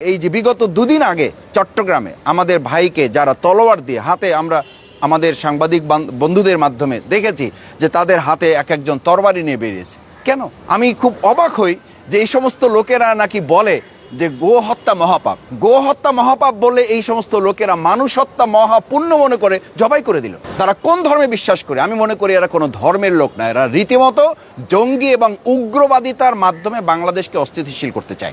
এই যে বিগত দুদিন আগে চট্টগ্রামে আমাদের ভাইকে যারা তলোয়ার দিয়ে হাতে আমরা আমাদের সাংবাদিক বান- বন্ধুদের মাধ্যমে দেখেছি যে তাদের হাতে এক একজন তরবারি নিয়ে বেরিয়েছে। কেন? আমি খুব অবাক হই যে এই সমস্ত লোকেরা নাকি বলে যে গো হত্যা মহাপাপ। গো হত্যা মহাপাপ বলে এই সমস্ত লোকেরা মানুষ হত্যা মহাপুণ্য মনে করে জবাই করে দিল। তারা কোন ধর্মে বিশ্বাস করে? আমি মনে করি এরা কোনো ধর্মের লোক না। এরা রীতিমতো জঙ্গি এবং উগ্রবাদিতার মাধ্যমে বাংলাদেশকে অস্থিতিশীল করতে চায়।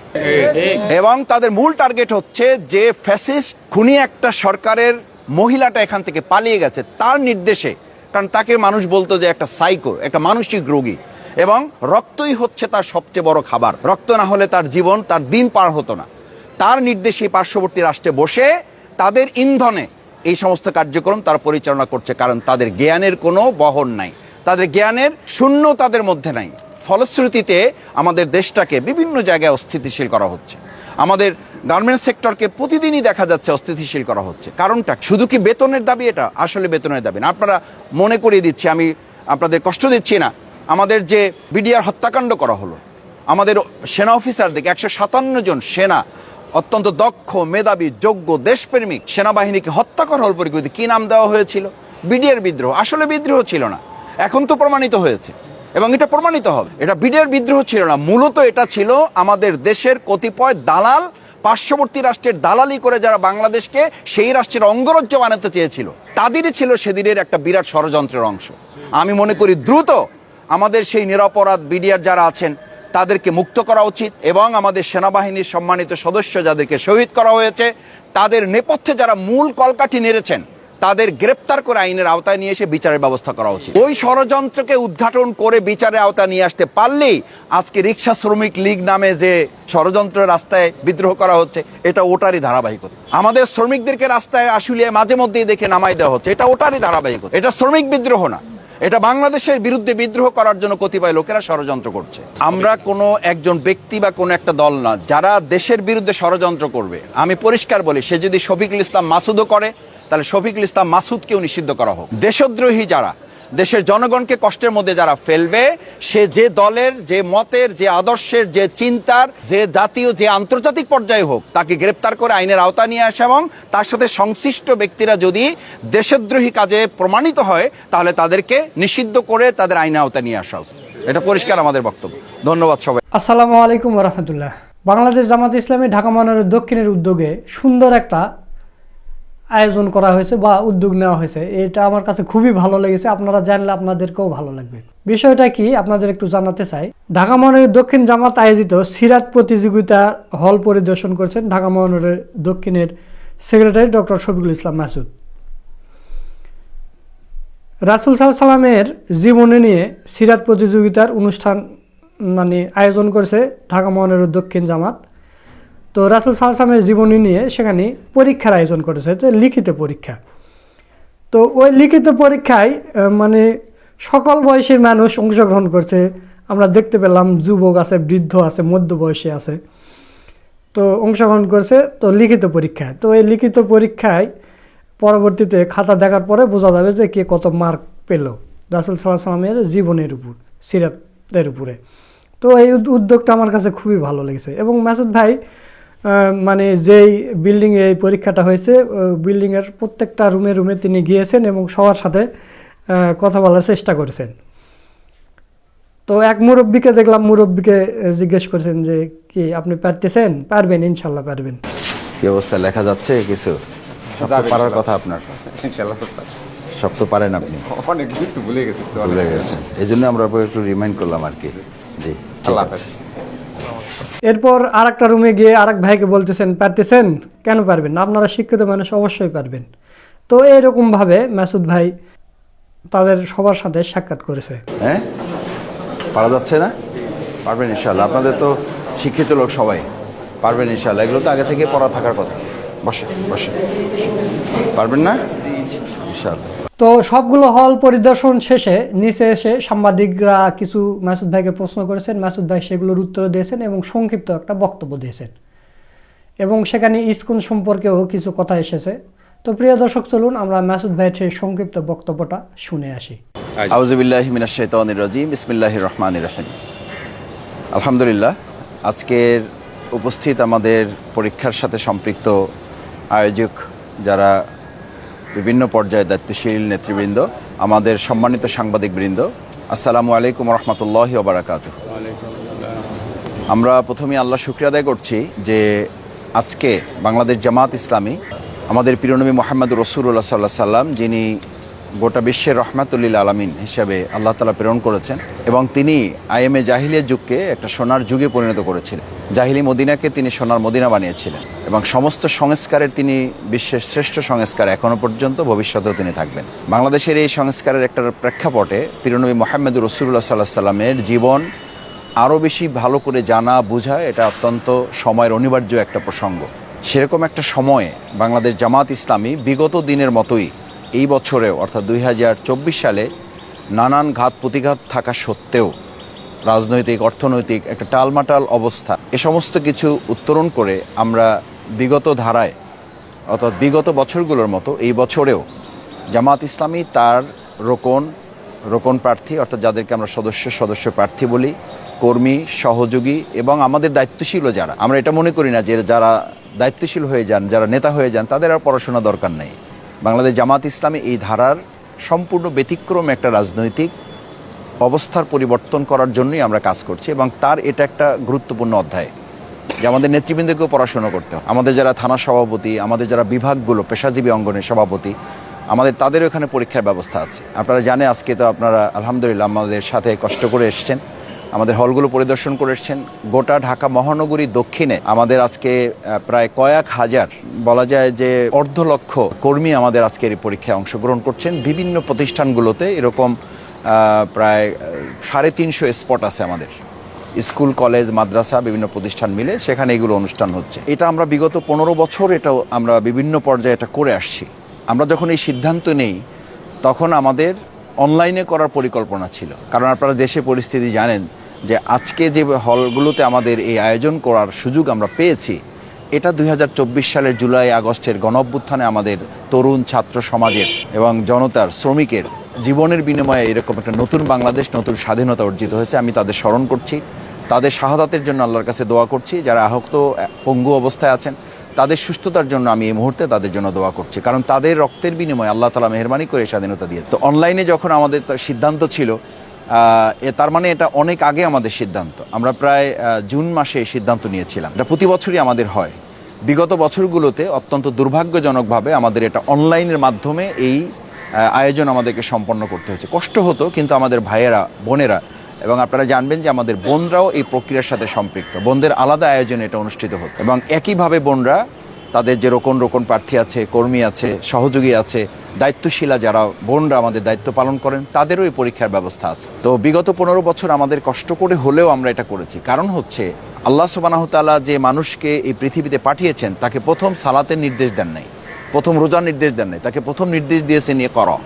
এবং তাদের মূল টার্গেট হচ্ছে যে ফ্যাসিস্ট খুনি একটা সরকারের মহিলাটা এখান থেকে পালিয়ে গেছে, তার নির্দেশে। কারণ তাকে মানুষ বলতো যে একটা সাইকো একটা মানসিক রোগী। এবং রক্তই হচ্ছে তার সবচেয়ে বড় খাবার। রক্ত না হলে তার জীবন, তার দিন পার হতো না। তার নির্দেশে পার্শ্ববর্তী রাষ্ট্রে বসে তাদের ইন্ধনে এই সমস্ত কার্যক্রম তারা পরিচালনা করছে, কারণ তাদের জ্ঞানের কোনো বহন নাই। তাদের জ্ঞানের শূন্য তাদের মধ্যে নাই। ফলশ্রুতিতে আমাদের দেশটাকে বিভিন্ন জায়গায় অস্থিতিশীল করা হচ্ছে। আমাদের গার্মেন্টস সেক্টরকে প্রতিদিনই দেখা যাচ্ছে অস্থিতিশীল করা হচ্ছে। কারণটা শুধু কি বেতনের দাবি এটা? আসলে বেতনের দাবি না। আপনারা মনে করিয়ে দিচ্ছি, আমি আপনাদের কষ্ট দিচ্ছি না। আমাদের যে বিডিআর হত্যাকাণ্ড করা হলো, আমাদের সেনা অফিসারদেরকে একশো সাতান্ন জন সেনা, অত্যন্ত দক্ষ, মেধাবী, যোগ্য, দেশপ্রেমিক সেনাবাহিনীকে হত্যা করা হল পরিকল্পিত। কি নাম দেওয়া হয়েছিল? বিডিআর বিদ্রোহ। আসলে বিদ্রোহ ছিল না। এখন তো প্রমাণিত হয়েছে। এবং এটা প্রমাণিত হবে। এটা বিডিআর বিদ্রোহ ছিল না। মূলত এটা ছিল আমাদের দেশের কতিপয় দালাল, পার্শ্ববর্তী রাষ্ট্রের দালালি করে যারা বাংলাদেশকে সেই রাষ্ট্রের অঙ্গরাজ্য বানাতে চেয়েছিল, তাদেরই ছিল সেদিনের একটা বিরাট ষড়যন্ত্রের অংশ। আমি মনে করি দ্রুত আমাদের সেই নিরাপরাধ বিডিআর যারা আছেন, তাদেরকে মুক্ত করা উচিত এবং আমাদের সেনাবাহিনীর সম্মানিত সদস্য যাদেরকে শহীদ করা হয়েছে, তাদের নেপথ্যে যারা মূল কলকাঠি নেড়েছেন, তাদের গ্রেপ্তার করে আইনের আওতায় নিয়ে এসে বিচারের ব্যবস্থা করা উচিত। ওই ষড়যন্ত্রকে উদ্ঘাটন করে বিচারের আওতায় নিয়ে আসতে পারলেই আজকে রিক্সা শ্রমিক লীগ নামে যে ষড়যন্ত্র রাস্তায় বিদ্রোহ করা হচ্ছে, এটা ওটারই ধারাবাহিকতা। আমাদের শ্রমিকদেরকে রাস্তায় আসলে মাঝে মধ্যেই দেখে নামাই দেওয়া হচ্ছে, এটা ওটারই ধারাবাহিকতা। এটা শ্রমিক বিদ্রোহ না। এটা বাংলাদেশের বিরুদ্ধে বিদ্রোহ করার জন্য কতিপয় লোকেরা ষড়যন্ত্র করছে। আমরা কোনো একজন ব্যক্তি বা কোনো একটা দল না, যারা দেশের বিরুদ্ধে ষড়যন্ত্র করবে। আমি পরিষ্কার বলি, সে যদি শফিকুল ইসলাম মাসুদও করে, তাহলে শফিকুল ইসলাম মাসুদকেও নিষিদ্ধ করা হোক। দেশদ্রোহী যারা দেশের জনগণকে কষ্টের মধ্যে যারা ফেলবে, সে যে দলের, যে মতের, যে আদর্শের, যে চিন্তার, যে জাতীয়, যে আন্তর্জাতিক পর্যায়ে হোক, তাকে গ্রেপ্তার করে আইনের আওতা নিয়ে আসে এবং তার সাথে সংশ্লিষ্ট ব্যক্তিরা যদি দেশদ্রোহী কাজে প্রমাণিত হয়, তাহলে তাদেরকে নিষিদ্ধ করে তাদের আইনের আওতা নিয়ে আসা হোক। এটা পরিষ্কার আমাদের বক্তব্য। ধন্যবাদ সবাই। আসসালামু আলাইকুম রহমতুল্লাহ। বাংলাদেশ জামাত ইসলামী ঢাকা মহানগরের দক্ষিণের উদ্যোগে সুন্দর একটা আয়োজন করা হয়েছে বা উদ্যোগ নেওয়া হয়েছে। এটা আমার কাছে খুবই ভালো লেগেছে। আপনারা জানলে আপনাদেরকেও ভালো লাগবে। বিষয়টা কি আপনাদের একটু জানাতে চাই। ঢাকা মহানগরের দক্ষিণ জামাত আয়োজিত সিরাত প্রতিযোগিতা হল পরিদর্শন করেছেন ঢাকা মহানগরের দক্ষিণের সেক্রেটারি ডক্টর শফিকুল ইসলাম মাসুদ। রাসুল সাল সাল্লামের জীবনী নিয়ে সিরাত প্রতিযোগিতার অনুষ্ঠান মানে আয়োজন করেছে ঢাকা মহানগরের দক্ষিণ জামাত। তো রাসুল সাল্লামের জীবনী নিয়ে সেখানে পরীক্ষার আয়োজন করেছে তো লিখিত পরীক্ষা। তো ওই লিখিত পরীক্ষায় মানে সকল বয়সের মানুষ অংশগ্রহণ করছে। আমরা দেখতে পেলাম যুবক আছে, বৃদ্ধ আছে, মধ্যবয়সী আছে। তো অংশগ্রহণ করছে, তো লিখিত পরীক্ষায়। তো এই লিখিত পরীক্ষায় পরবর্তীতে খাতা দেখার পরে বোঝা যাবে যে কে কত মার্ক পেল রাসুল সাল্লাহ সাল্লামের জীবনের উপর, সিরাতের উপরে। তো এই উদ্যোগটা আমার কাছে খুবই ভালো লেগেছে। এবং মাসুদ ভাই মানে যেই বিল্ডিংয়ে এই পরীক্ষাটা হয়েছে বিল্ডিংয়ের প্রত্যেকটা রুমে রুমে তিনি গিয়েছেন এবং সবার সাথে কথা বলার চেষ্টা করেছেন। তো এক মুরব্বীকে দেখলাম মুরব্বীকে জিজ্ঞেস করেছেন যে কি আপনি পারতেছেন? পারবেন ইনশাল্লাহ পারবেন। কি অবস্থা? লেখা যাচ্ছে কিছু? সব পারার কথা আপনার। ইনশাল্লাহ। সব তো পারেন আপনি। অনেক ভুলে গেছি। তো ভুলে গেছেন। এই জন্য আমরা একটু রিমাইন্ড করলাম আর কি। জি আল্লাহ হাফেজ। এরপর আর একটা রুমে গিয়ে আরেক ভাইকে বলতেছেন, পারতেছেন? কেন পারবেন না? আপনারা শিক্ষিত মানুষ, অবশ্যই পারবেন। তো এইরকমভাবে মাসুদ ভাই তাদের সবার সাথে সাক্ষাৎ করেছে। হ্যাঁ? পারা যাচ্ছে না? পারবেন ইনশাল্লাহ আপনাদের তো শিক্ষিত লোক সবাই। পারবেন ইনশাল্লাহ এগুলো তো আগে থেকে পড়া থাকার কথা। বসে বসে পারবেন না? তো সবগুলো হল পরিদর্শন শেষে নিচে এসে সাংবাদিকরা কিছু মাসুদ ভাইকে প্রশ্ন করেছেন মাসুদ ভাই সেগুলোর উত্তর দিয়েছেন এবং সংক্ষিপ্ত একটা বক্তব্য দিয়েছেন। এবং সেখানে ইস্কুন সম্পর্কেও কিছু কথা এসেছে। তো প্রিয় দর্শক চলুন আমরা মাসুদ ভাইয়ের সেই সংক্ষিপ্ত বক্তব্যটা শুনে আসি। আউজুবিল্লাহ মিনাশ শাইতানির রাজিম বিসমিল্লাহির রহমানির রহিম আলহামদুলিল্লাহ আজকের উপস্থিত আমাদের পরীক্ষার সাথে সম্পৃক্ত আয়োজক যারা বিভিন্ন পর্যায়ে দায়িত্বশীল নেতৃবৃন্দ, আমাদের সম্মানিত সাংবাদিকবৃন্দ, আসসালামু আলাইকুম রহমতুল্লাহ ওবরাকাত আমরা প্রথমে আল্লাহ শুক্রিয়া আদায় করছি যে আজকে বাংলাদেশ জামাত ইসলামী, আমাদের পিরনবী মোহাম্মদ রসুল্লাহ সাল্লাহ সাল্লাম যিনি গোটা বিশ্বের রহমাতুল্লিল আলমিন হিসাবে আল্লাহ তালা প্রেরণ করেছেন এবং তিনি আইএমএ জাহিলিয়া যুগকে একটা সোনার যুগে পরিণত করেছিলেন। জাহিলি মদিনাকে তিনি সোনার মদিনা বানিয়েছিলেন এবং সমস্ত সংস্কারের তিনি বিশ্বের শ্রেষ্ঠ সংস্কার এখনও পর্যন্ত ভবিষ্যতেও তিনি থাকবেন। বাংলাদেশের এই সংস্কারের একটা প্রেক্ষাপটে প্রিয়নবী মোহাম্মদ রসুল্লাহ সাল্লাহ সাল্লামের জীবন আরও বেশি ভালো করে জানা, বোঝা, এটা অত্যন্ত সময়ের অনিবার্য একটা প্রসঙ্গ। সেরকম একটা সময়ে বাংলাদেশ জামাত ইসলামী বিগত দিনের মতোই এই বছরেও, অর্থাৎ দুই হাজার চব্বিশ সালে, নানান ঘাত প্রতিঘাত থাকা সত্ত্বেও রাজনৈতিক, অর্থনৈতিক একটা টালমাটাল অবস্থা। এ সমস্ত কিছু উত্তরণ করে আমরা বিগত ধারায়, অর্থাৎ বিগত বছরগুলোর মতো এই বছরেও জামাত ইসলামী তার রোকন রোকন প্রার্থী, অর্থাৎ যাদেরকে আমরা সদস্য সদস্য প্রার্থী বলি, কর্মী, সহযোগী এবং আমাদের দায়িত্বশীলও যারা। আমরা এটা মনে করি না যে যারা দায়িত্বশীল হয়ে যান, যারা নেতা হয়ে যান, তাদের আর পড়াশোনা দরকার নেই। বাংলাদেশ জামাত ইসলামী এই ধারার সম্পূর্ণ ব্যতিক্রম একটা রাজনৈতিক অবস্থার পরিবর্তন করার জন্যই আমরা কাজ করছি এবং তার এটা একটা গুরুত্বপূর্ণ অধ্যায় যে আমাদের নেতৃবৃন্দকেও পড়াশোনা করতে হবে। আমাদের যারা থানা সভাপতি, আমাদের যারা বিভাগগুলো, পেশাজীবী অঙ্গনের সভাপতি, আমাদের তাদেরও এখানে পরীক্ষার ব্যবস্থা আছে। আপনারা জানে আজকে তো আপনারা আলহামদুলিল্লাহ আমাদের সাথে কষ্ট করে এসছেন। আমাদের হলগুলো পরিদর্শন করে এসছেন। গোটা ঢাকা মহানগরী দক্ষিণে আমাদের আজকে প্রায় কয়েক হাজার, বলা যায় যে অর্ধ লক্ষ কর্মী আমাদের আজকের এই পরীক্ষায় অংশগ্রহণ করছেন। বিভিন্ন প্রতিষ্ঠানগুলোতে এরকম প্রায় সাড়ে তিনশো স্পট আছে আমাদের। স্কুল, কলেজ, মাদ্রাসা, বিভিন্ন প্রতিষ্ঠান মিলে সেখানে এগুলো অনুষ্ঠান হচ্ছে। এটা আমরা বিগত পনেরো বছর এটাও আমরা বিভিন্ন পর্যায়ে এটা করে আসছি। আমরা যখন এই সিদ্ধান্ত নেই, তখন আমাদের অনলাইনে করার পরিকল্পনা ছিল। কারণ আপনারা দেশে পরিস্থিতি জানেন যে আজকে যে হলগুলোতে আমাদের এই আয়োজন করার সুযোগ আমরা পেয়েছি, এটা দুই হাজার চব্বিশ সালের জুলাই আগস্টের গণঅভ্যুত্থানে আমাদের তরুণ ছাত্র সমাজের এবং জনতার, শ্রমিকের জীবনের বিনিময়ে এরকম একটা নতুন বাংলাদেশ, নতুন স্বাধীনতা অর্জিত হয়েছে। আমি তাদের স্মরণ করছি। তাদের শাহাদাতের জন্য আল্লাহর কাছে দোয়া করছি। যারা আহত, পঙ্গু অবস্থায় আছেন, তাদের সুস্থতার জন্য আমি এই মুহূর্তে তাদের জন্য দোয়া করছি। কারণ তাদের রক্তের বিনিময়ে আল্লাহ তালা মেহরবানি করে স্বাধীনতা দিয়েছে। তো অনলাইনে যখন আমাদের সিদ্ধান্ত ছিল তার মানে এটা অনেক আগে আমাদের সিদ্ধান্ত। আমরা প্রায় জুন মাসে এই সিদ্ধান্ত নিয়েছিলাম। এটা প্রতি বছরই আমাদের হয়। বিগত বছরগুলোতে অত্যন্ত দুর্ভাগ্যজনকভাবে আমাদের এটা অনলাইনের মাধ্যমে এই আয়োজন আমাদেরকে সম্পন্ন করতে হয়েছে। কষ্ট হতো, কিন্তু আমাদের ভাইয়েরা, বোনেরা এবং আপনারা জানবেন যে আমাদের বোনরাও এই প্রক্রিয়ার সাথে সম্পৃক্ত। বোনদের আলাদা আয়োজনে এটা অনুষ্ঠিত হতো। এবং একইভাবে বোনরা তাদের যে রোকন রোকন প্রার্থী আছে, কর্মী আছে, সহযোগী আছে, দায়িত্বশীলা যারা, বোনরা আমাদের দায়িত্ব পালন করেন, তাদেরও এই পরীক্ষার ব্যবস্থা আছে। তো বিগত পনেরো বছর আমাদের কষ্ট করে হলেও আমরা এটা করেছি। কারণ হচ্ছে, আল্লাহ সুবানাহতালা যে মানুষকে এই পৃথিবীতে পাঠিয়েছেন, তাকে প্রথম সালাতের নির্দেশ দেন নাই। প্রথম রোজার নির্দেশ দেন নাই। তাকে প্রথম নির্দেশ দিয়েছেন এ কর।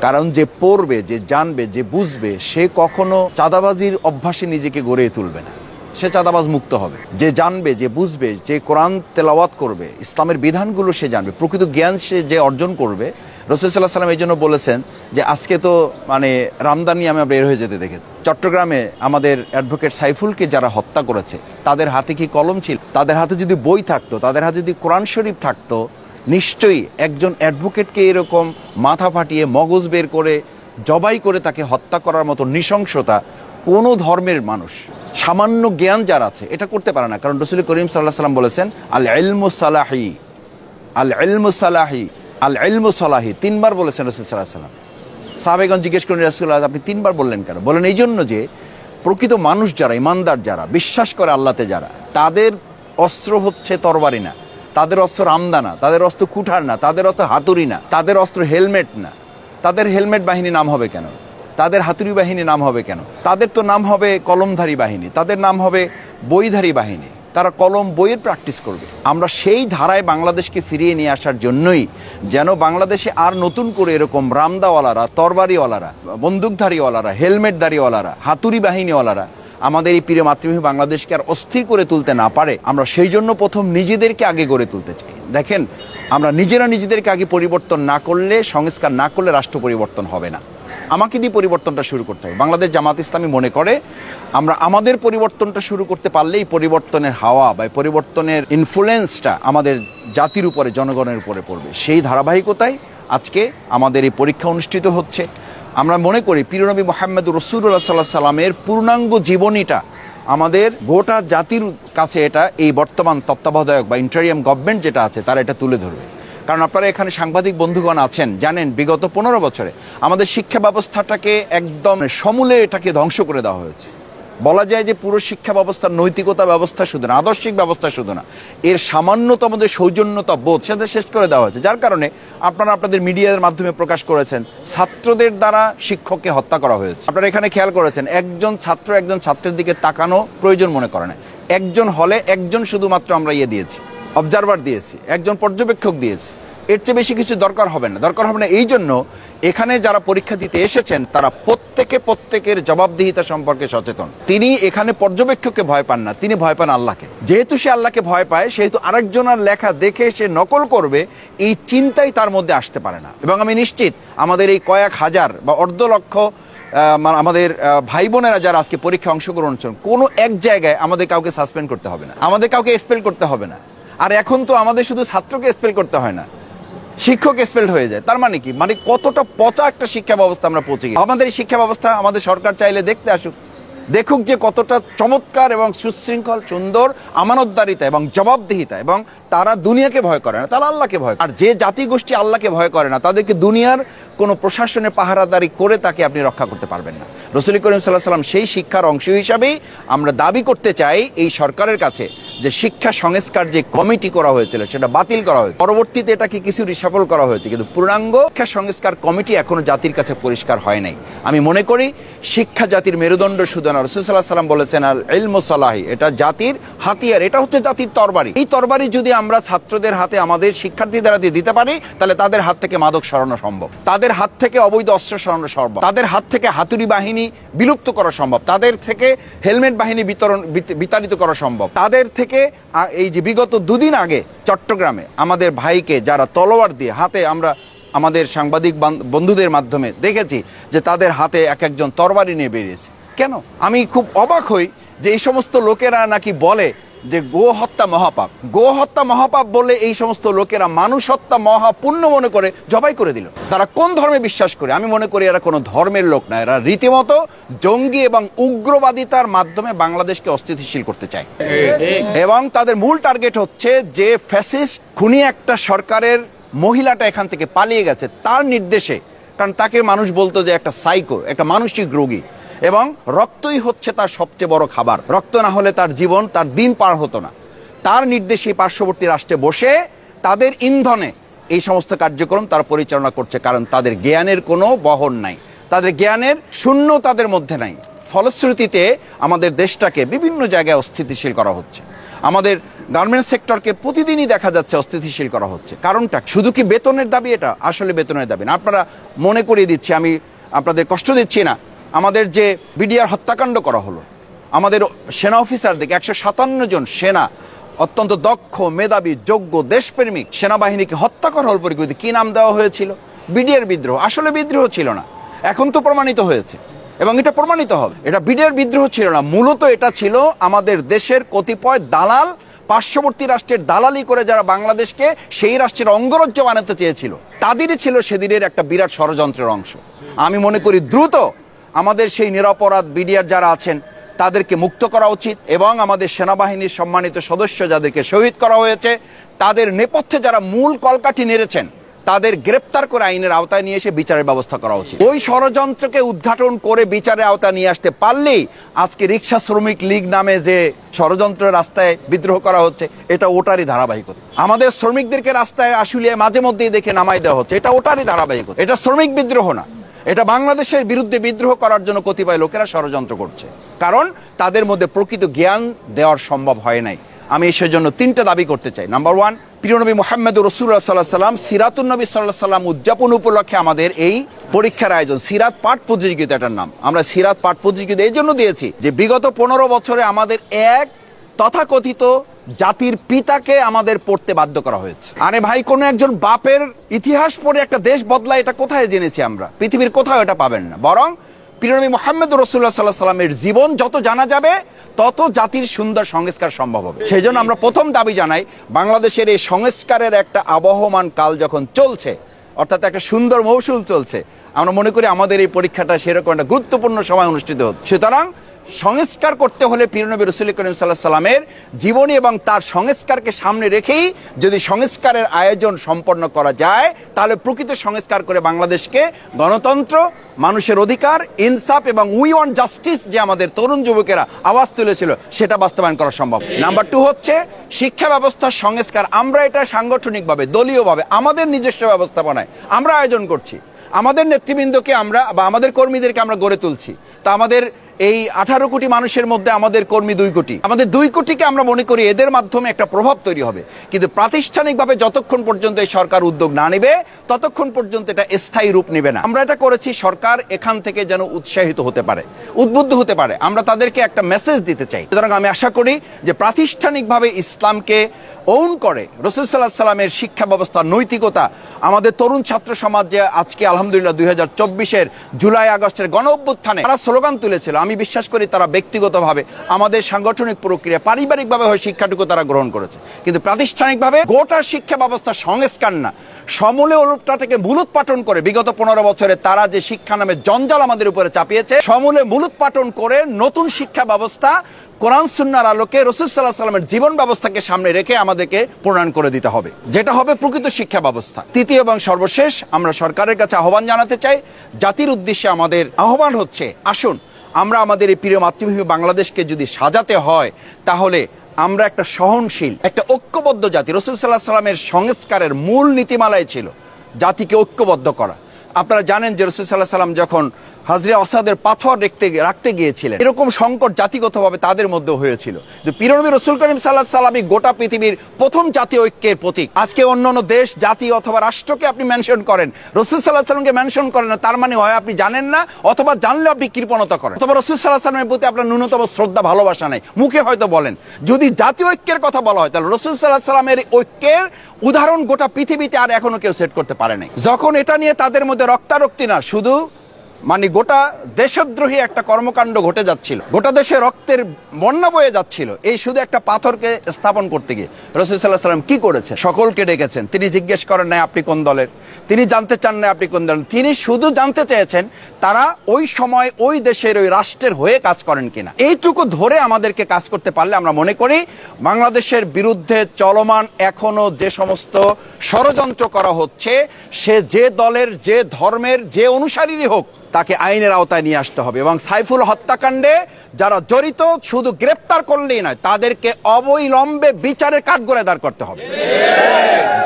কারণ যে পড়বে, যে জানবে, যে বুঝবে, সে কখনো চাঁদাবাজির অভ্যাসে নিজেকে গড়ে তুলবে না। সে চাঁদাবাজ মুক্ত হবে। যে জানবে, যে বুঝবে, যে কোরআন তেলাওয়াত করবে, ইসলামের বিধানগুলো সে জানবে, প্রকৃত জ্ঞান সে যে অর্জন করবে, রসুল সাল্লাহ সাল্লাম এই জন্য বলেছেন যে আজকে তো মানে রামদানি আমি বের হয়ে যেতে দেখেছি। চট্টগ্রামে আমাদের অ্যাডভোকেট সাইফুলকে যারা হত্যা করেছে, তাদের হাতে কি কলম ছিল? তাদের হাতে যদি বই থাকতো, তাদের হাতে যদি কোরআন শরীফ থাকতো, নিশ্চয়ই একজন অ্যাডভোকেটকে এরকম মাথা ফাটিয়ে মগজ বের করে, জবাই করে তাকে হত্যা করার মতো নৃশংসতা কোনো ধর্মের মানুষ সামান্য জ্ঞান যার আছে, এটা করতে পারে না। কারণ রসুল করিম সাল্লাহ সাল্লাম বলেছেন আল এলমু সালাহি আল এলমু সালাহি আল এলমু সালাহি তিনবার বলেছেন রসুল সাল্লাহ সাল্লাম সাহাবেগঞ্জ জিজ্ঞেস করেন রাসুল্লাহ আপনি তিনবার বললেন কেন? বলেন, এই জন্য যে প্রকৃত মানুষ যারা, ইমানদার যারা, বিশ্বাস করে আল্লাহতে যারা, তাদের অস্ত্র হচ্ছে তরবারি না, তাদের অস্ত্র রামদা না তাদের অস্ত্র কুঠার না, তাদের অস্ত্র হাতুড়ি না, তাদের অস্ত্র হেলমেট না, তাদের হেলমেট বাহিনী নাম হবে কেন? তাদের হাতুড়ি বাহিনী নাম হবে কেন? তাদের তো নাম হবে কলমধারী বাহিনী, তাদের নাম হবে বইধারী বাহিনী। তারা কলম বইয়ের প্র্যাকটিস করবে। আমরা সেই ধারায় বাংলাদেশকে ফিরিয়ে নিয়ে আসার জন্যই যেন বাংলাদেশে আর নতুন করে এরকম রামদাওয়ালারা, তরবারিওয়ালারা, বন্দুকধারীওয়ালারা, হেলমেটধারীওয়ালারা, হাতুড়ি বাহিনীওয়ালারা আমাদের এই প্রিয় মাতৃভূমি বাংলাদেশকে আর অস্থির করে তুলতে না পারে, আমরা সেই জন্য প্রথম নিজেদেরকে আগে গড়ে তুলতে চাই। দেখেন, আমরা নিজেরা নিজেদেরকে আগে পরিবর্তন না করলে, সংস্কার না করলে রাষ্ট্র পরিবর্তন হবে না। আমাকে দিয়ে পরিবর্তনটা শুরু করতে হবে। বাংলাদেশ জামাত ইসলামী মনে করে, আমরা আমাদের পরিবর্তনটা শুরু করতে পারলেই পরিবর্তনের হাওয়া বা পরিবর্তনের ইনফ্লুয়েন্সটা আমাদের জাতির উপরে, জনগণের উপরে পড়বে। সেই ধারাবাহিকতায় আজকে আমাদের এই পরীক্ষা অনুষ্ঠিত হচ্ছে। আমরা মনে করি পিরনবী মোহাম্মদ রসুল্লাহ সাল্লাহ সাল্লামের পূর্ণাঙ্গ জীবনীটা আমাদের গোটা জাতির কাছে এটা, এই বর্তমান তত্ত্বাবধায়ক বা ইন্টারিয়াম গভর্নমেন্ট যেটা আছে, তারা এটা তুলে ধরবে। কারণ আপনারা এখানে সাংবাদিক বন্ধুগণ আছেন, জানেন বিগত পনেরো বছরে আমাদের শিক্ষা ব্যবস্থাটাকে একদম সমূলে এটাকে ধ্বংস করে দেওয়া হয়েছে। বলা যায় যে পুরো শিক্ষা ব্যবস্থার নৈতিকতা ব্যবস্থা শুধু না, আদর্শিক ব্যবস্থা শুধু না, এর সামান্যতম যে সৌজন্যতা বোধ সেটা শেষ করে দেওয়া হয়েছে। যার কারণে আপনারা আপনাদের মিডিয়ার মাধ্যমে প্রকাশ করেছেন, ছাত্রদের দ্বারা শিক্ষককে হত্যা করা হয়েছে। আপনারা এখানে খেয়াল করেছেন, একজন ছাত্র একজন ছাত্রের দিকে তাকানো প্রয়োজন মনে করে না। একজন হলে একজন শুধুমাত্র আমরা ইয়ে দিয়েছি। অবজারভার দিয়েছি, একজন পর্যবেক্ষক দিয়েছি। এর চেয়ে বেশি কিছু দরকার হবে না। দরকার হবে না এই জন্য এখানে যারা পরীক্ষা দিতে এসেছেন, তারা প্রত্যেকে প্রত্যেকের জবাবদিহিতা সম্পর্কে সচেতন। তিনি এখানে পর্যবেক্ষককে ভয় পান না, তিনি ভয় পান আল্লাহকে। যেহেতু সে আল্লাহকে ভয় পায়, সেহেতু আরেকজনের লেখা দেখে সে নকল করবে, এই চিন্তাই তার মধ্যে আসতে পারে না। এবং আমি নিশ্চিত আমাদের এই কয়েক হাজার বা অর্ধ লক্ষ আমাদের ভাই বোনেরা যারা আজকে পরীক্ষা অংশগ্রহণ করছেন, কোনো এক জায়গায় আমাদের কাউকে সাসপেন্ড করতে হবে না। আমাদের কাউকে এক্সপেল করতে হবে না। আর এখন তো আমাদের শুধু ছাত্রকে স্পেল করতে হয় না শিক্ষক এক্সপেলড হয়ে যায়। তার মানে কি? মানে কতটা পচা একটা শিক্ষা ব্যবস্থা আমরা পৌঁছে গেছি। আমাদের শিক্ষা ব্যবস্থা আমাদের সরকার চাইলে দেখতে আসুক। দেখুক যে কতটা চমৎকার এবং সুশৃঙ্খল, সুন্দর, আমানতদারিতা এবং জবাবদিহিতা এবং তারা দুনিয়াকে ভয় করে না, তারা আল্লাহকে ভয় আর যে জাতিগোষ্ঠী আল্লাহকে ভয় করে না, তাদেরকে দুনিয়ার কোনো প্রশাসনে পাহারাদারি করে তাকে আপনি রক্ষা করতে পারবেন না। রসুল করিম সাল্লাহ সাল্লাম সেই শিক্ষার অংশ হিসাবেই আমরা দাবি করতে চাই এই সরকারের কাছে যে শিক্ষা সংস্কার যে কমিটি করা হয়েছিল, সেটা বাতিল করা হয়েছে। পরবর্তীতে এটাকে কিছু রিসাফল করা হয়েছে? কিন্তু পূর্ণাঙ্গ শিক্ষা সংস্কার কমিটি এখনও জাতির কাছে পরিষ্কার হয় নাই। আমি মনে করি শিক্ষা জাতির মেরুদণ্ড শুধু না রসুল্লাহ সাল্লাম বলেছেন, আল ইলমসালাহি এটা জাতির হাতিয়ার, এটা হচ্ছে জাতির তরবারি। এই তরবারি যদি আমরা ছাত্রদের হাতে আমাদের শিক্ষার্থী দ্বারা হাতে দিতে পারি, তাহলে তাদের হাত থেকে মাদক সরানো সম্ভব। তাদের হাত থেকে অবৈধ অস্ত্র সরানো সম্ভব। তাদের হাত থেকে হাতুড়ি বাহিনী বিলুপ্ত করা সম্ভব। তাদের থেকে হেলমেট বাহিনী বিতরণ, বিত- বিতাড়িত করা সম্ভব। তাদের থেকে আ- এই যে বিগত দুদিন আগে চট্টগ্রামে আমাদের ভাইকে যারা তলোয়ার দিয়ে হাতে আমরা আমাদের সাংবাদিক বান- বন্ধুদের মাধ্যমে দেখেছি যে তাদের হাতে এক একজন তরবারি নিয়ে বেরিয়েছে। কেন? আমি খুব অবাক হই যে এই সমস্ত লোকেরা নাকি বলে যে গো হত্যা মহাপাপ। গো হত্যা মহাপাপ বলে এই সমস্ত লোকেরা মানুষ হত্যা মহাপুণ্য মনে করে জবাই করে দিল। তারা কোন ধর্মে বিশ্বাস করে? আমি মনে করি এরা কোনো ধর্মের লোক না। এরা রীতিমতো জঙ্গি এবং উগ্রবাদিতার মাধ্যমে বাংলাদেশকে অস্থিতিশীল করতে চায়। এবং তাদের মূল টার্গেট হচ্ছে যে ফ্যাসিস্ট খুনি একটা সরকারের মহিলাটা এখান থেকে পালিয়ে গেছে, তার নির্দেশে। কারণ তাকে মানুষ বলতো যে একটা সাইকো একটা মানসিক রোগী। এবং রক্তই হচ্ছে তার সবচেয়ে বড় খাবার। রক্ত না হলে তার জীবন, তার দিন পার হতো না। তার নির্দেশে পার্শ্ববর্তী রাষ্ট্রে বসে তাদের ইন্ধনে এই সমস্ত কার্যক্রম তারা পরিচালনা করছে, কারণ তাদের জ্ঞানের কোনো বহন নাই। তাদের জ্ঞানের শূন্য তাদের মধ্যে নাই। ফলশ্রুতিতে আমাদের দেশটাকে বিভিন্ন জায়গায় অস্থিতিশীল করা হচ্ছে। আমাদের গার্মেন্টস সেক্টরকে প্রতিদিনই দেখা যাচ্ছে অস্থিতিশীল করা হচ্ছে। কারণটা শুধু কি বেতনের দাবি এটা? আসলে বেতনের দাবি না। আপনারা মনে করিয়ে দিচ্ছি, আমি আপনাদের কষ্ট দিচ্ছি না। আমাদের যে বিডিআর হত্যাকাণ্ড করা হলো, আমাদের সেনা অফিসারদেরকে একশো সাতান্ন জন সেনা, অত্যন্ত দক্ষ, মেধাবী, যোগ্য, দেশপ্রেমিক সেনাবাহিনীকে হত্যা করা হল পরিকৃতি কী নাম দেওয়া হয়েছিল? বিডিআর বিদ্রোহ। আসলে বিদ্রোহ ছিল না। এখন তো প্রমাণিত হয়েছে। এবং এটা প্রমাণিত হবে। এটা বিডিআর বিদ্রোহ ছিল না। মূলত এটা ছিল আমাদের দেশের কতিপয় দালাল, পার্শ্ববর্তী রাষ্ট্রের দালালি করে যারা বাংলাদেশকে সেই রাষ্ট্রের অঙ্গরাজ্য বানাতে চেয়েছিল, তাদেরই ছিল সেদিনের একটা বিরাট ষড়যন্ত্রের অংশ। আমি মনে করি দ্রুত আমাদের সেই নিরাপরাধ বিডিআর যারা আছেন, তাদেরকে মুক্ত করা উচিত এবং আমাদের সেনাবাহিনীর সম্মানিত সদস্য যাদেরকে শহীদ করা হয়েছে, তাদের নেপথ্যে যারা মূল কলকাঠি নেড়েছেন, তাদের গ্রেপ্তার করে আইনের আওতায় নিয়ে এসে বিচারের ব্যবস্থা করা উচিত। ওই ষড়যন্ত্রকে উদ্ঘাটন করে বিচারের আওতায় নিয়ে আসতে পারলেই আজকে রিক্সা শ্রমিক লীগ নামে যে ষড়যন্ত্র রাস্তায় বিদ্রোহ করা হচ্ছে, এটা ওটারই ধারাবাহিকতা। আমাদের শ্রমিকদেরকে রাস্তায় আসলে মাঝে মধ্যেই দেখে নামাই দেওয়া হচ্ছে, এটা ওটারই ধারাবাহিকতা। এটা শ্রমিক বিদ্রোহ না। এটা বাংলাদেশের বিরুদ্ধে বিদ্রোহ করার জন্য কতিপয় লোকেরা ষড়যন্ত্র করছে। কারণ তাদের মধ্যে প্রকৃত জ্ঞান দেওয়ার সম্ভব হয় নাই। আমি সেজন্য তিনটা দাবি করতে চাই। নাম্বার ওয়ান প্রিয়নবী মোহাম্মদ রসুল্লাহ সাল্লাহ সাল্লাম সিরাতুল নবী সাল্লাহ সাল্লাম উদযাপন উপলক্ষে আমাদের এই পরীক্ষার আয়োজন। সিরাত পাঠ প্রতিযোগিতা, এটার নাম। আমরা সিরাত পাঠ প্রতিযোগিতা এই জন্য দিয়েছি যে বিগত পনেরো বছরে আমাদের এক তথাকথিত জাতির পিতাকে আমাদের পড়তে বাধ্য করা হয়েছে। আরে ভাই, কোন একজন বাপের ইতিহাস পড়ে একটা দেশ বদলায়, এটা কোথায় জেনেছি আমরা? পৃথিবীর কোথাও এটা পাবেন না। বরং প্রিয়নবী মোহাম্মদ রসুল্লাহ সাল্লাহ সাল্লামের জীবন যত জানা যাবে, তত জাতির সুন্দর সংস্কার সম্ভব হবে। সেই জন্য আমরা প্রথম দাবি জানাই, বাংলাদেশের এই সংস্কারের একটা আবহমান কাল যখন চলছে, অর্থাৎ একটা সুন্দর মৌসুল চলছে, আমরা মনে করি আমাদের এই পরীক্ষাটা সেরকম একটা গুরুত্বপূর্ণ সময় অনুষ্ঠিত হচ্ছে। সুতরাং সংস্কার করতে হলে পীরনবী রসুল করিম সাল্লাহ সাল্লামের জীবনী এবং তার সংস্কারকে সামনে রেখেই যদি সংস্কারের আয়োজন সম্পন্ন করা যায়, তাহলে প্রকৃত সংস্কার করে বাংলাদেশকে গণতন্ত্র, মানুষের অধিকার, ইনসাফ এবং উই ওয়ান জাস্টিস যে আমাদের তরুণ যুবকেরা আওয়াজ তুলেছিল, সেটা বাস্তবায়ন করা সম্ভব। নাম্বার টু হচ্ছে, শিক্ষা ব্যবস্থার সংস্কার আমরা এটা সাংগঠনিকভাবে, দলীয়ভাবে, আমাদের নিজস্ব ব্যবস্থাপনায় আমরা আয়োজন করছি। আমাদের নেতৃবৃন্দকে আমরা বা আমাদের কর্মীদেরকে আমরা গড়ে তুলছি। তা আমাদের এই আঠারো কোটি মানুষের মধ্যে আমাদের কর্মী দুই কোটি। আমাদের দুই কোটিকে আমরা মনে করি এদের মাধ্যমে একটা প্রভাব তৈরি হবে। কিন্তু প্রাতিষ্ঠানিকভাবে যতক্ষণ পর্যন্ত এই সরকার উদ্যোগ না নেবে, ততক্ষণ পর্যন্ত এটা স্থায়ী রূপ নেবে না। আমরা এটা করেছি সরকার এখান থেকে যেন উৎসাহিত হতে পারে, উদ্বুদ্ধ হতে পারে। আমরা তাদেরকে একটা মেসেজ দিতে চাই। সুতরাং আমি আশা করি যে প্রাতিষ্ঠানিকভাবে ইসলামকে ওন করে রসুল সাল্লাহ সাল্লামের শিক্ষা ব্যবস্থা, নৈতিকতা, আমাদের তরুণ ছাত্র সমাজ যে আজকে আলহামদুলিল্লাহ দুই হাজার চব্বিশের জুলাই আগস্টের গণ অভ্যুত্থানে তারা স্লোগান তুলেছিল। আমি বিশ্বাস করি তারা ব্যক্তিগতভাবে আমাদের সাংগঠনিক প্রক্রিয়া পারিবারিকভাবে হয় শিক্ষাটুকু তারা গ্রহণ করেছে। কিন্তু প্রাতিষ্ঠানিকভাবে গোটা শিক্ষা ব্যবস্থা সংস্কার না। সমূলে ওলটটাকে মূলোৎপাটন করে বিগত পনেরো বছরে তারা যে শিক্ষা নামে জঞ্জাল আমাদের উপরে চাপিয়েছে, সমূলে মূলোৎপাটন করে নতুন শিক্ষা ব্যবস্থা কোরআন সুন্নার আলোকে রসুল সাল্লাহ সাল্লামের জীবন ব্যবস্থাকে সামনে রেখে আমাদেরকে প্রণয়ন করে দিতে হবে। যেটা হবে প্রকৃত শিক্ষা ব্যবস্থা। তৃতীয় এবং সর্বশেষ আমরা সরকারের কাছে আহ্বান জানাতে চাই, জাতির উদ্দেশ্যে আমাদের আহ্বান হচ্ছে, আসুন আমরা আমাদের এই প্রিয় মাতৃভূমি বাংলাদেশকে যদি সাজাতে হয়, তাহলে আমরা একটা সহনশীল, একটা ঐক্যবদ্ধ জাতি। রসুল সাল্লাহ সাল্লামের সংস্কারের মূল নীতিমালায় ছিল জাতিকে ঐক্যবদ্ধ করা। আপনারা জানেন যে রসুল সাল্লাহ সাল্লাম যখন হাজরে অসাদের পাথর রাখতে রাখতে গিয়েছিলেন। এরকম সংকট জাতিগতভাবে তাদের মধ্যে হয়েছিল। যে পিরনবী রসুল করিম সাল্লাহ সাল্লামই গোটা পৃথিবীর প্রথম জাতীয় ঐক্যের প্রতীক। আজকে অন্য অন্য দেশ, জাতি অথবা রাষ্ট্রকে আপনি মেনশন করেন। রসুল সাল্লাহ সাল্লামকে মেনশন করেন না, তার মানে হয় আপনি জানেন না, অথবা জানলে আপনি কৃপণতা করেন। অথবা রসুল সাল্লাহ সাল্লামের প্রতি আপনার ন্যূনতম শ্রদ্ধা, ভালোবাসা নেই। মুখে হয়তো বলেন। যদি জাতীয় ঐক্যের কথা বলা হয়, তাহলে রসুল সাল্লাহ সাল্লামের ঐক্যের উদাহরণ গোটা পৃথিবীতে আর এখনও কেউ সেট করতে পারে নাই। যখন এটা নিয়ে তাদের মধ্যে রক্তারক্তি না, শুধু মানে গোটা দেশদ্রোহী একটা কর্মকাণ্ড ঘটে যাচ্ছিল। গোটা দেশে রক্তের বন্যা বয়ে যাচ্ছিল। এই শুধু একটা পাথরকে স্থাপন করতে গিয়ে। রসুল সাল্লাহ সাল্লাম কি করেছে? সকলকে ডেকেছেন। তিনি জিজ্ঞেস করেন নাই আপনি কোন দলের? তিনি জানতে চান না আপনি কোন দলের? তিনি শুধু জানতে চেয়েছেন, তারা ওই সময় ওই দেশের ওই রাষ্ট্রের হয়ে কাজ করেন কিনা? এইটুকু ধরে আমাদেরকে কাজ করতে পারলে আমরা মনে করি, বাংলাদেশের বিরুদ্ধে চলমান এখনও যে সমস্ত ষড়যন্ত্র করা হচ্ছে, সে যে দলের, যে ধর্মের, যে অনুসারীরই হোক তাকে আইনের আওতায় নিয়ে আসতে হবে। এবং সাইফুল হত্যাকাণ্ডে যারা জড়িত, শুধু গ্রেপ্তার করলেই নয়, তাদেরকে অবৈলম্বে বিচারের কাঠগড়ায় দাঁড় করতে হবে।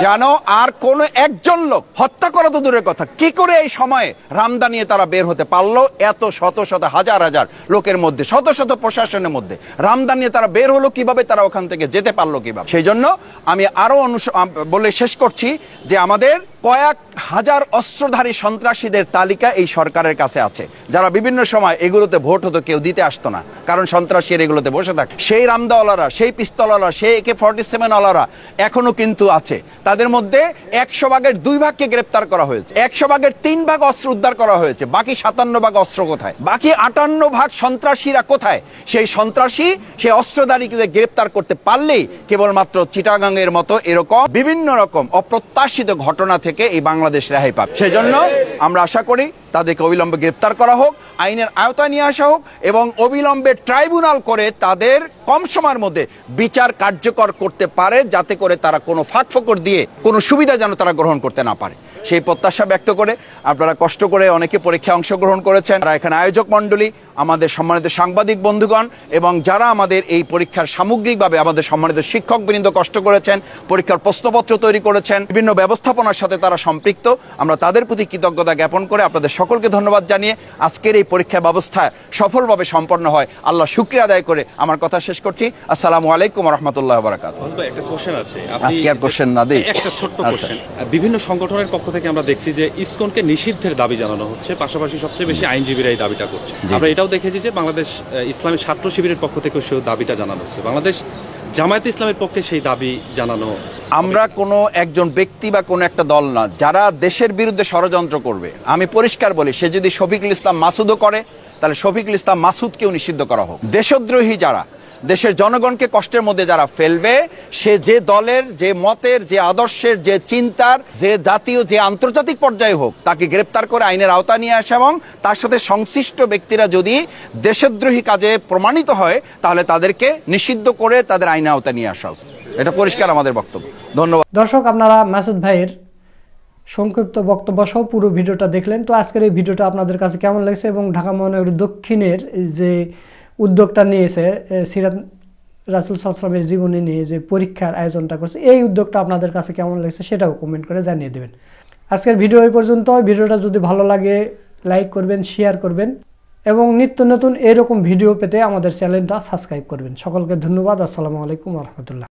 যেন আর কোনো একজন লোক, হত্যা করা তো দূরের কথা, কি করে এই সময়ে রামদা নিয়ে তারা বের হতে পারল? এত শত শত, হাজার হাজার লোকের মধ্যে, শত শত প্রশাসনের মধ্যে। রামদা নিয়ে তারা বের হলো কীভাবে? তারা ওখান থেকে যেতে পারল কীভাবে? সেই জন্য আমি আরও বলে শেষ করছি যে আমাদের কয়েক হাজার অস্ত্রধারী সন্ত্রাসীদের তালিকা এই সরকারের কাছে আছে। যারা বিভিন্ন সময় এগুলোতে ভোট হতো, কেউ দিতে আসতো না। কারণ সন্ত্রাসীর এগুলোতে বসে থাকে। সেই রামদাওয়ালারা, সেই পিস্তলওয়ালা, সেই একে ফর্টি সেভেন ওয়ালারা এখনও কিন্তু আছে। তাদের মধ্যে একশো ভাগের দুই ভাগকে গ্রেপ্তার করা হয়েছে। একশো ভাগের তিন ভাগ অস্ত্র উদ্ধার করা হয়েছে। বাকি সাতান্ন ভাগ অস্ত্র কোথায়? বাকি আটান্ন ভাগ সন্ত্রাসীরা কোথায়? সেই সন্ত্রাসী, সেই অস্ত্রধারীকে গ্রেপ্তার করতে পারলেই কেবলমাত্র চিটাগাংয়ের মতো এরকম বিভিন্ন রকম অপ্রত্যাশিত ঘটনা থেকে এই বাংলাদেশ রেহাই পাবে। সেজন্য আমরা আশা করি তাদেরকে অবিলম্বে গ্রেপ্তার করা হোক, আইনের আওতায় নিয়ে আসা হোক এবং অবিলম্বে ট্রাইব্যুনাল করে তাদের কম সময়ের মধ্যে বিচার কার্যকর করতে পারে, যাতে করে তারা কোনো ফাঁকফোকর দিয়ে কোনো সুবিধা যেন তারা গ্রহণ করতে না পারে। সেই প্রত্যাশা ব্যক্ত করে আপনারা কষ্ট করে অনেকে পরীক্ষায় অংশগ্রহণ করেছেন। আর এখানে আয়োজক মণ্ডলী আমাদের সম্মানিত সাংবাদিক বন্ধুগণ এবং যারা আমাদের এই পরীক্ষার সামগ্রিকভাবে আমাদের সম্মানিত শিক্ষক বৃন্দ কষ্ট করেছেন পরীক্ষার প্রশ্নপত্র তৈরি করেছেন বিভিন্ন ব্যবস্থাপনার সাথে তারা সম্পৃক্ত আমরা তাদের প্রতি কৃতজ্ঞতা জ্ঞাপন করে আপনাদের সকলকে ধন্যবাদ জানিয়ে আজকের এই পরীক্ষা ব্যবস্থা সফলভাবে সম্পন্ন হয়। আল্লাহ শুক্রিয়া আদায় করে আমার কথা শেষ করছি। আসসালামু আলাইকুম রহমতুল্লাহ বারাকাত কোশ্চেন আজকে আর question না দিই? একটা ছোট্ট আচ্ছা। কোশ্চেন বিভিন্ন সংগঠনের পক্ষ থেকে আমরা দেখছি যে ইসকনকে নিষিদ্ধের দাবি জানানো হচ্ছে পাশাপাশি সবচেয়ে বেশি আইনজীবীরা এই দাবিটা করছে। আমরা এটাও দেখেছি যে বাংলাদেশ ইসলামী ছাত্র শিবিরের পক্ষ থেকে সেও দাবিটা জানানো হচ্ছে। বাংলাদেশ জামায়াতে ইসলামের পক্ষে সেই দাবি জানানো আমরা কোনো একজন ব্যক্তি বা কোনো একটা দল না যারা দেশের বিরুদ্ধে ষড়যন্ত্র করবে। আমি পরিষ্কার বলি সে যদি শফিকুল ইসলাম মাসুদও করে তাহলে শফিকুল ইসলাম মাসুদকেও নিষিদ্ধ করা হোক। দেশদ্রোহী যারা দেশের জনগণকে কষ্টের মধ্যে যারা ফেলবে, সে যে দলের, যে মতের, যে আদর্শের, যে চিন্তার, যে জাতীয়, যে আন্তর্জাতিক পর্যায়ে হোক, তাকে গ্রেপ্তার করে আইনের আওতা নিয়ে আসে এবং তার সাথে সংশ্লিষ্ট ব্যক্তিরা যদি দেশদ্রোহী কাজে প্রমাণিত হয়, তাহলে তাদেরকে নিষিদ্ধ করে তাদের আইনের আওতা নিয়ে আসা এটা পরিষ্কার আমাদের বক্তব্য। ধন্যবাদ। দর্শক, আপনারা মাসুদ ভাইয়ের সংক্ষিপ্ত বক্তব্য সহ পুরো ভিডিওটা দেখলেন। তো আজকের এই ভিডিওটা আপনাদের কাছে কেমন লাগছে এবং ঢাকা মহানগরী দক্ষিণের যে উদ্যোগটা নিয়েছে সিরাত রাসুল সাল্লামের জীবনী নিয়ে যে পরীক্ষার আয়োজনটা করছে, এই উদ্যোগটা আপনাদের কাছে কেমন লাগছে সেটাও কমেন্ট করে জানিয়ে দেবেন। আজকের ভিডিও এই পর্যন্ত ভিডিওটা যদি ভালো লাগে লাইক করবেন শেয়ার করবেন এবং নিত্য নতুন এরকম ভিডিও পেতে আমাদের চ্যানেলটা সাবস্ক্রাইব করবেন। সকলকে ধন্যবাদ। আসসালামু আলাইকুম রহমতুল্লাহ।